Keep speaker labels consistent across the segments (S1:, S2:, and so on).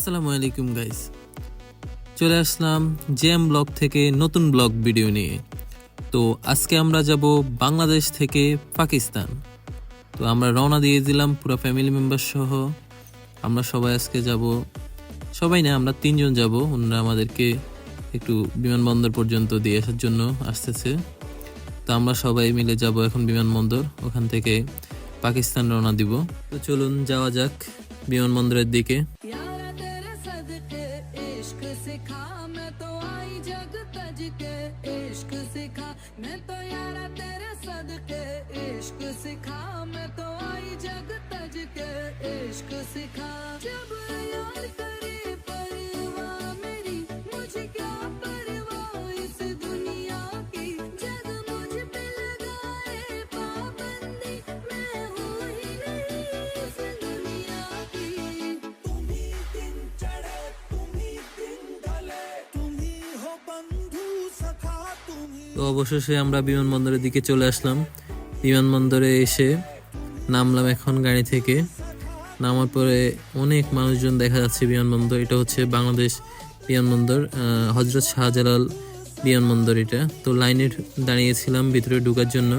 S1: আসসালামু আলাইকুম গাইস চলে আসলাম জেএম ব্লগ থেকে নতুন ব্লগ ভিডিও নিয়ে। তো আজকে আমরা যাব বাংলাদেশ থেকে পাকিস্তান। তো আমরা রওনা দিয়ে দিলাম পুরো ফ্যামিলি মেম্বার সহ। আমরা সবাই আজকে যাব, সবাই না, আমরা তিনজন যাব। ওনারা আমাদেরকে একটু বিমানবন্দর পর্যন্ত দিয়ে আসার জন্য আসতেছে। তো আমরা সবাই মিলে যাব এখন বিমানবন্দর, ওখান থেকে পাকিস্তান রওনা দিব। তো চলুন যাওয়া যাক বিমানবন্দরের দিকে।
S2: के इश्क सिखा। मैं तो यारा तेरे सदके इश्क सिखा। मैं तो आई जग तज के इश्क सिखा। जब यार करे
S1: তো অবশেষে আমরা বিমানবন্দরের দিকে চলে আসলাম। বিমানবন্দরে এসে নামলাম এখন গাড়ি থেকে। নামার পরে অনেক মানুষজন দেখা যাচ্ছে বিমানবন্দর, এটা হচ্ছে বাংলাদেশ বিমানবন্দর হজরত শাহজালাল বিমানবন্দর এটা। তো লাইনে দাঁড়িয়েছিলাম ভিতরে ঢোকার জন্য।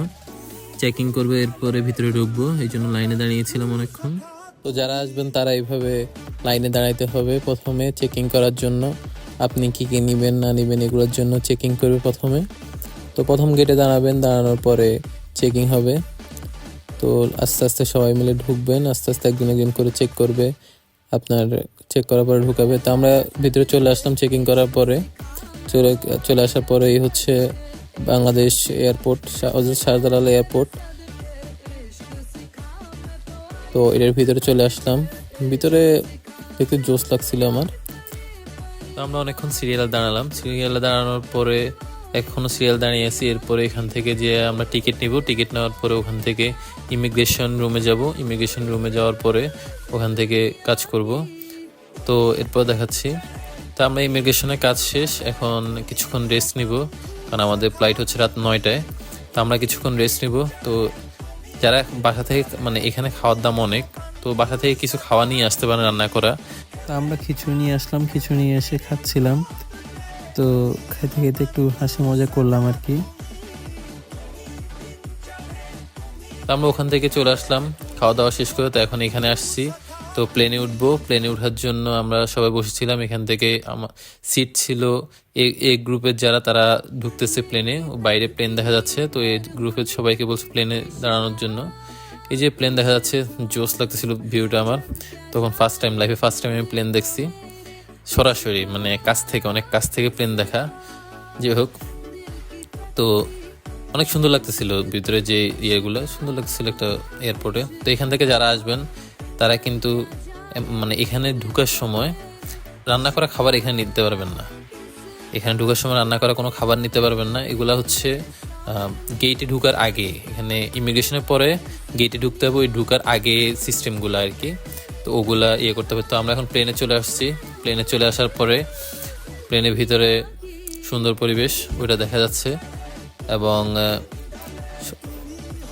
S1: চেকিং করবে, এরপরে ভিতরে ঢুকবো, এই জন্য লাইনে দাঁড়িয়েছিলাম অনেকক্ষণ। তো যারা আসবেন তারা এইভাবে লাইনে দাঁড়াইতে হবে প্রথমে চেকিং করার জন্য। আপনি কি কি নেবেন, না নেবেন, এগুলোর জন্য চেকিং করবে প্রথমে। তো প্রথম গেটে দাঁড়াবেন, দাঁড়ানোর পরে চেকিং হবে। তো আস্তে আস্তে সবাই মিলে ঢুকবেন, আস্তে আস্তে একজন একজন করে চেক করবে। আপনার চেক করার পরে ঢুকাবে। তো আমরা ভিতরে চলে আসলাম চেকিং করার পরে। চলে চলে আসার পরে এই হচ্ছে বাংলাদেশ এয়ারপোর্ট শাহজালাল এয়ারপোর্ট তো এটার ভিতরে চলে আসলাম। ভিতরে একটু জোশ লাগছিল আমার। তো আমরা অনেকক্ষণ সিরিয়াল দাঁড়ালাম। সিরিয়ালে দাঁড়ানোর পরে এখনও সিরিয়াল দাঁড়িয়ে আছি। এরপরে এখান থেকে যে আমরা টিকিট নিব টিকিট নেওয়ার পরে ওখান থেকে ইমিগ্রেশন রুমে যাব। ইমিগ্রেশন রুমে যাওয়ার পরে ওখান থেকে কাজ করব। তো এরপর দেখাচ্ছি। তো আমরা ইমিগ্রেশনের কাজ শেষ। এখন কিছুক্ষণ রেস্ট নিব, কারণ আমাদের ফ্লাইট হচ্ছে রাত নয়টায়। তো আমরা কিছুক্ষণ রেস্ট নিব। তো যারা বাসা থেকে মানে এখানে খাওয়ার দাম অনেক, তো বাসা থেকে কিছু খাওয়া নিয়ে আসতে পারেন রান্না করা।
S3: তা আমরা খিচুড়ি নিয়ে আসলাম, খিচুড়ি নিয়ে এসে খাচ্ছিলাম। তো খেতে খেতে একটু হাসি মজা করলাম আর কি।
S1: আমরা ওখান থেকে চলে আসলাম, খাওয়া দাওয়া শেষ করে তো এখন এখানে আসছি। তো প্লেনে উঠবো প্লেনে ওঠার জন্য আমরা সবাই বসেছিলাম, এখান থেকে আমার সিট ছিল এ- গ্রুপের যারা, তারা ঢুকতেছে প্লেনে বাইরে প্লেন দেখা যাচ্ছে। তো এই গ্রুপের সবাইকে বলছে প্লেনে দাঁড়ানোর জন্য। এই যে প্লেন দেখা যাচ্ছে জোস লাগতেছিল ভিউটা আমার। তখন ফার্স্ট টাইম লাইফে ফার্স্ট টাইম আমি প্লেন দেখছি। সরাসরি মানে কাছ থেকে, অনেক কাছ থেকে প্লেন দেখা। যে হোক, তো অনেক সুন্দর লাগতেছিল ভিতরে যে ইয়েগুলো। সুন্দর লাগতেছিল একটা এয়ারপোর্টে তো এখান থেকে যারা আসবেন, তারা কিন্তু মানে এখানে ঢুকার সময় রান্না করা খাবার এখানে নিতে পারবেন না। এখানে ঢুকার সময় রান্না করা কোনো খাবার নিতে পারবেন না। এগুলা হচ্ছে গেটে ঢুকার আগে, এখানে ইমিগ্রেশনের পরে গেটে ঢুকতে হবে, ওই ঢুকার আগে সিস্টেমগুলো আর কি। তো ওগুলা ইয়ে করতে হবে। তো আমরা এখন প্লেনে চলে আসছি। প্লেনে চলে আসার পরে প্লেনের ভিতরে সুন্দর পরিবেশ, ওইটা দেখা যাচ্ছে। এবং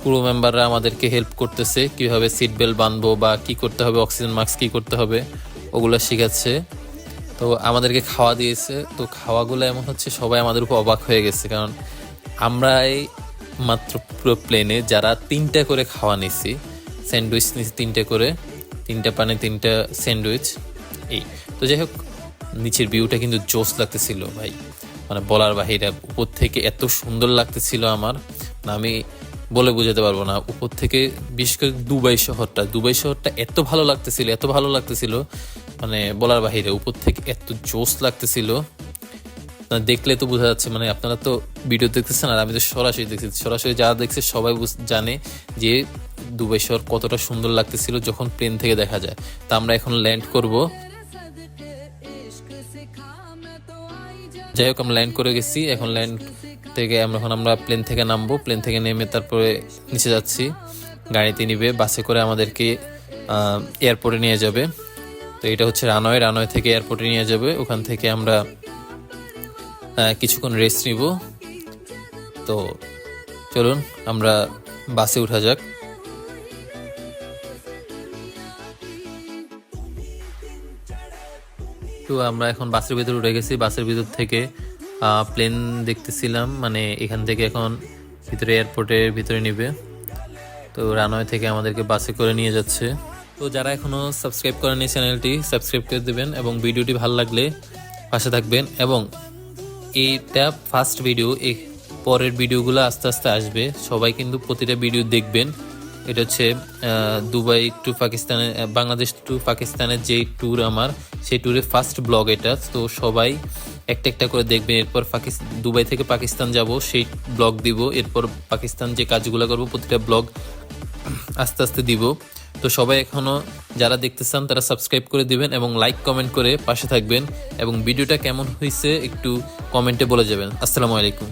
S1: পুরো মেম্বাররা আমাদেরকে হেল্প করতেছে, কীভাবে সিট বেল্ট বাঁধবো বা কি করতে হবে অক্সিজেন মাস্ক কি করতে হবে, ওগুলো শিখাচ্ছে। তো আমাদেরকে খাওয়া দিয়েছে। তো খাওয়াগুলো এমন হচ্ছে, সবাই আমাদের উপর অবাক হয়ে গেছে। কারণ আমরা এই মাত্র পুরো প্লেনে যারা তিনটা করে খাওয়া নিছি স্যান্ডউইচ নিছি তিনটে করে, তিনটা পানে তিনটা স্যান্ডউইচ এই। তো যাই হোক, নিচের ভিউটা কিন্তু জোস লাগতেছিল, ভাই। মানে বলার বাহিরে উপর থেকে এত সুন্দর লাগতেছিল আমার, না আমি বলে বোঝাতে পারব না। উপর থেকে বিশেষ করে দুবাই শহরটা দুবাই শহরটা এত ভালো লাগতেছিল, এত ভালো লাগতেছিল মানে বলার বাহিরে উপর থেকে এত জোস লাগতেছিল। আপনারা দেখলে তো বোঝা যাচ্ছে মানে আপনারা তো ভিডিও দেখতেছেন আর আমি তো সরাসরি দেখতেছি সরাসরি যারা দেখছে সবাই জানে যে দুবাই শহর কতটা সুন্দর লাগতেছিল যখন প্লেন থেকে দেখা যায়। তা আমরা এখন ল্যান্ড করব। যাই হোক, আমরা ল্যান্ড করে গেছি। এখন ল্যান্ড থেকে আমরা, এখন আমরা প্লেন থেকে নামবো। প্লেন থেকে নেমে তারপরে নিচে যাচ্ছি। গাড়িতে নিবে, বাসে করে আমাদেরকে এয়ারপোর্টে নিয়ে যাবে। তো এটা হচ্ছে রানওয়ে। রানওয়ে থেকে এয়ারপোর্টে নিয়ে যাবে। ওখান থেকে আমরা কিছুক্ষণ রেস্ট নিব। তো চলুন, আমরা বাসে উঠা যাক। তো আমরা এখন বাসের ভিতরে উঠে গেছি। বাসের ভিতর থেকে প্লেন দেখতেছিলাম। মানে এখান থেকে এখন ভিতরে এয়ারপোর্টের ভিতরে নিবে। তো রানওয়ে থেকে আমাদেরকে বাসে করে নিয়ে যাচ্ছে। তো যারা এখনও সাবস্ক্রাইব করেনি চ্যানেলটি সাবস্ক্রাইব করে দেবেন এবং ভিডিওটি ভালো লাগলে পাশে থাকবেন এবং এইটা ফার্স্ট ভিডিও এই পরের ভিডিওগুলো আস্তে আস্তে আসবে। সবাই কিন্তু প্রতিটা ভিডিও দেখবেন। এটা হচ্ছে দুবাই টু পাকিস্তানে বাংলাদেশ টু পাকিস্তানের যেই ট্যুর আমার, সেই ট্যুরের ফার্স্ট ব্লগ এটা। তো সবাই একটা একটা করে দেখবেন। এরপর পাকিস্তান দুবাই থেকে পাকিস্তান যাব, সেই ব্লগ দিব। এরপর পাকিস্তান যে কাজগুলো করব, প্রতিটা ব্লগ আস্তে আস্তে দিব। তো সবাই এখনও যারা দেখতে চান তারা সাবস্ক্রাইব করে দিবেন এবং লাইক কমেন্ট করে পাশে থাকবেন এবং ভিডিওটা কেমন হয়েছে একটু কমেন্টে বলে যাবেন। আসসালামু আলাইকুম।